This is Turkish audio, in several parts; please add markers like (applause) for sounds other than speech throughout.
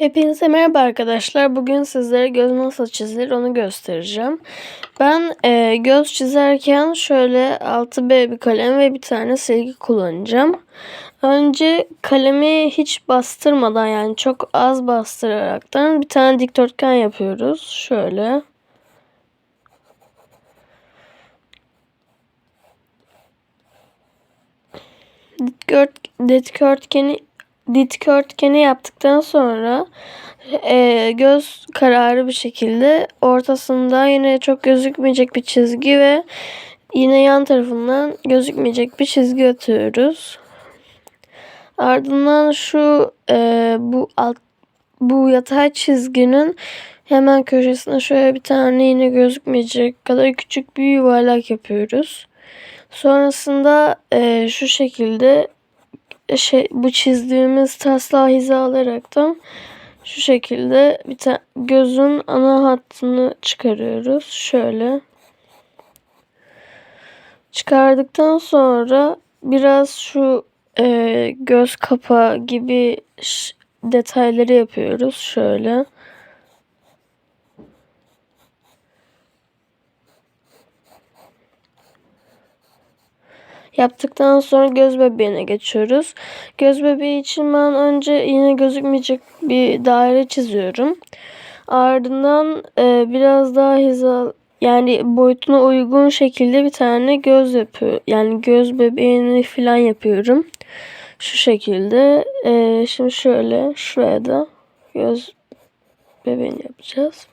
Hepinize merhaba arkadaşlar. Bugün sizlere göz nasıl çizilir onu göstereceğim. Ben e, göz çizerken şöyle 6B bir kalem ve bir tane silgi kullanacağım. Önce kalemi hiç bastırmadan yani çok az bastıraraktan bir tane dikdörtgen yapıyoruz. Şöyle. Dikdört, dikdörtgeni dikdörtgeni yaptıktan sonra e, göz kararı bir şekilde ortasında yine çok gözükmeyecek bir çizgi ve yine yan tarafından gözükmeyecek bir çizgi atıyoruz. Ardından şu e, bu alt bu yatay çizginin hemen köşesine şöyle bir tane yine gözükmeyecek kadar küçük bir yuvarlak yapıyoruz. Sonrasında e, şu şekilde şey bu çizdiğimiz taslağı hizalayaraktan şu şekilde bir tane gözün ana hattını çıkarıyoruz. Şöyle. Çıkardıktan sonra biraz şu e, göz kapağı gibi detayları yapıyoruz. Şöyle. Yaptıktan sonra göz bebeğine geçiyoruz. Göz bebeği için ben önce yine gözükmeyecek bir daire çiziyorum. Ardından e, biraz daha hizal yani boyutuna uygun şekilde bir tane göz yapıyor. Yani göz bebeğini falan yapıyorum. Şu şekilde. E, şimdi şöyle şuraya da göz bebeğini yapacağız.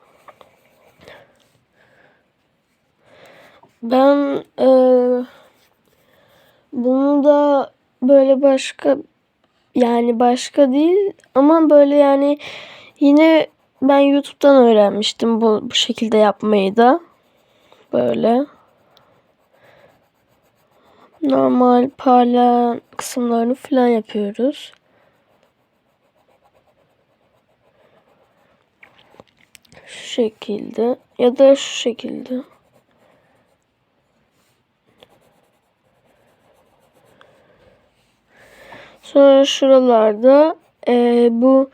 Ben eee bunu da böyle başka yani başka değil ama böyle yani yine ben YouTube'dan öğrenmiştim bu, bu şekilde yapmayı da. Böyle. Normal parlayan kısımlarını falan yapıyoruz. Şu şekilde ya da şu şekilde. Sonra şuralarda e, bu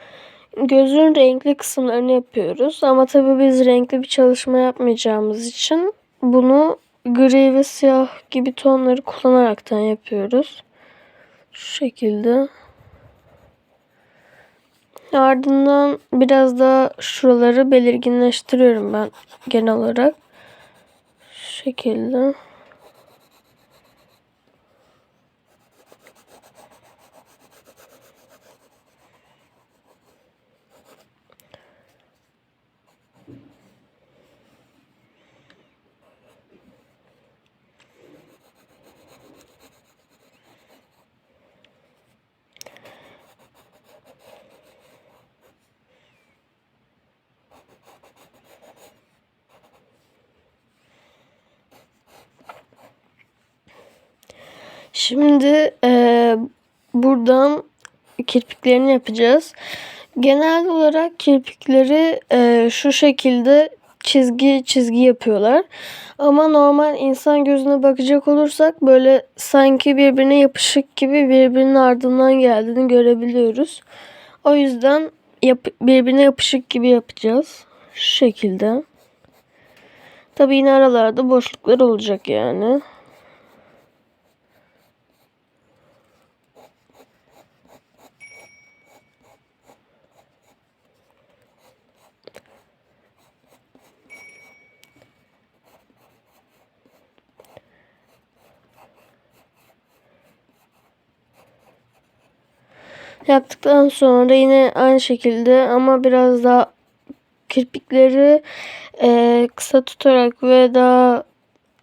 gözün renkli kısımlarını yapıyoruz. Ama tabii biz renkli bir çalışma yapmayacağımız için bunu gri ve siyah gibi tonları kullanaraktan yapıyoruz. Şu şekilde. Ardından biraz da şuraları belirginleştiriyorum ben genel olarak. Şu şekilde. Şimdi e, buradan kirpiklerini yapacağız. Genel olarak kirpikleri e, şu şekilde çizgi çizgi yapıyorlar. Ama normal insan gözüne bakacak olursak böyle sanki birbirine yapışık gibi birbirinin ardından geldiğini görebiliyoruz. O yüzden yap birbirine yapışık gibi yapacağız. Şu şekilde. Tabi yine aralarda boşluklar olacak yani. Yaptıktan sonra yine aynı şekilde ama biraz daha kirpikleri e, kısa tutarak ve daha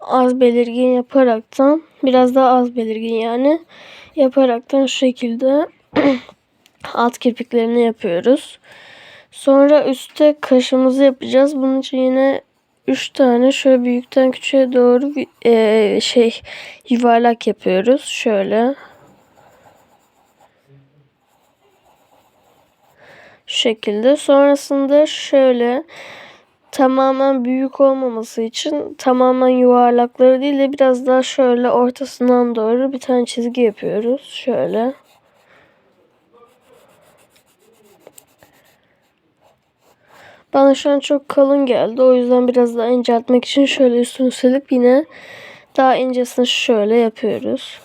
az belirgin yaparaktan biraz daha az belirgin yani yaparaktan şu şekilde (clears throat) alt kirpiklerini yapıyoruz. Sonra üstte kaşımızı yapacağız. Bunun için yine 3 tane şöyle büyükten küçüğe doğru e, şey yuvarlak yapıyoruz. Şöyle şekilde. Sonrasında şöyle tamamen büyük olmaması için tamamen yuvarlakları değil de biraz daha şöyle ortasından doğru bir tane çizgi yapıyoruz. Şöyle. Bana şu an çok kalın geldi. O yüzden biraz daha inceltmek için şöyle üstünü silip yine daha incesini şöyle yapıyoruz.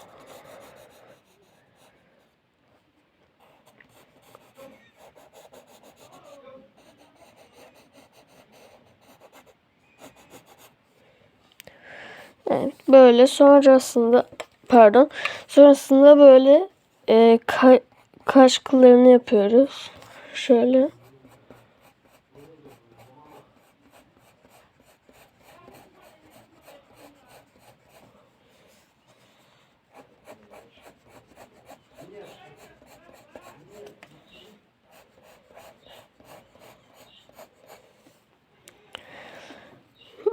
Evet, böyle sonrasında pardon sonrasında böyle e, ka- kaş kıllarını yapıyoruz. Şöyle.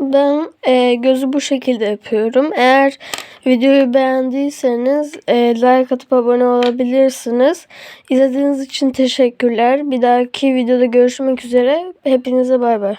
Ben e, gözü bu şekilde yapıyorum. Eğer videoyu beğendiyseniz e, like atıp abone olabilirsiniz. İzlediğiniz için teşekkürler. Bir dahaki videoda görüşmek üzere. Hepinize bay bay.